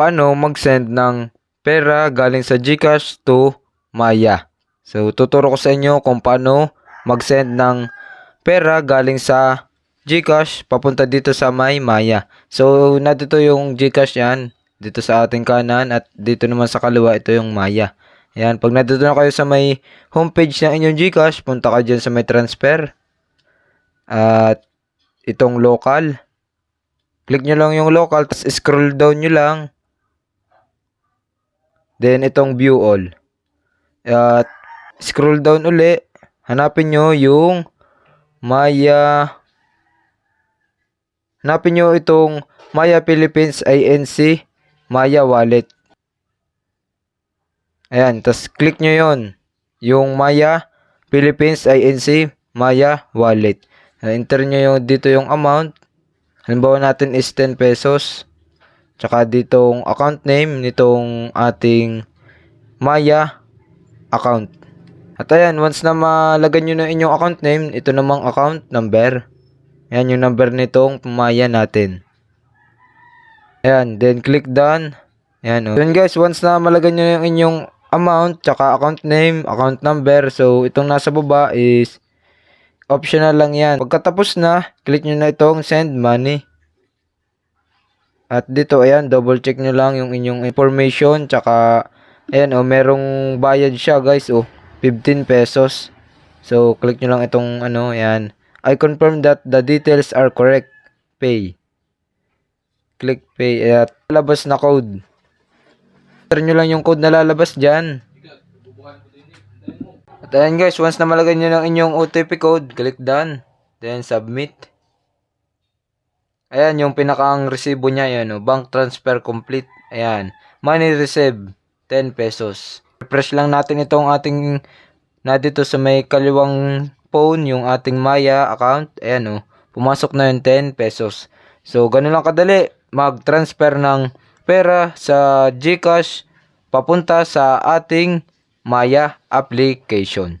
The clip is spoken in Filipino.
paano mag-send ng pera galing sa GCash to Maya. So, tuturo ko sa inyo kung paano mag-send ng pera galing sa GCash papunta dito sa may Maya. So, nandito yung GCash yan. Dito sa ating kanan at dito naman sa kaliwa ito yung Maya. Ayan, pag nandito na kayo sa may homepage ng inyong GCash, punta ka dyan sa may transfer. At itong local. Click nyo lang yung local, tapos scroll down nyo lang. Then, itong view all. At, scroll down uli. Hanapin nyo yung Maya. Hanapin nyo itong Maya Philippines INC Maya Wallet. Ayan, tapos click nyo yon Yung Maya Philippines INC Maya Wallet. Enter nyo yung, dito yung amount. Halimbawa natin is 10 pesos. Tsaka ditong account name nitong ating Maya account. At ayan, once na malagay nyo na inyong account name, ito namang account number. Ayan yung number nitong Maya natin. Ayan, then click done. Ayan o. Then guys, once na malagay nyo yung inyong amount, tsaka account name, account number. So, itong nasa baba is optional lang yan. Pagkatapos na, click nyo na itong send money. At dito, ayan, double check nyo lang yung inyong information. Tsaka, ayan, oh, merong bayad siya, guys, oh, 15 pesos. So, click nyo lang itong, ano, ayan. I confirm that the details are correct. Pay. Click pay. At, labas na code. Enter nyo lang yung code na lalabas dyan. At ayan guys, once na malagay nyo ng inyong OTP code, click done. Then, submit. Ayan, yung pinakaang resibo niya, yan, oh, bank transfer complete. Ayan, money received, 10 pesos. Refresh lang natin itong ating, na dito sa may kaliwang phone, yung ating Maya account. Ayan, oh, pumasok na yung 10 pesos. So, ganun lang kadali, mag-transfer ng pera sa GCash papunta sa ating Maya application.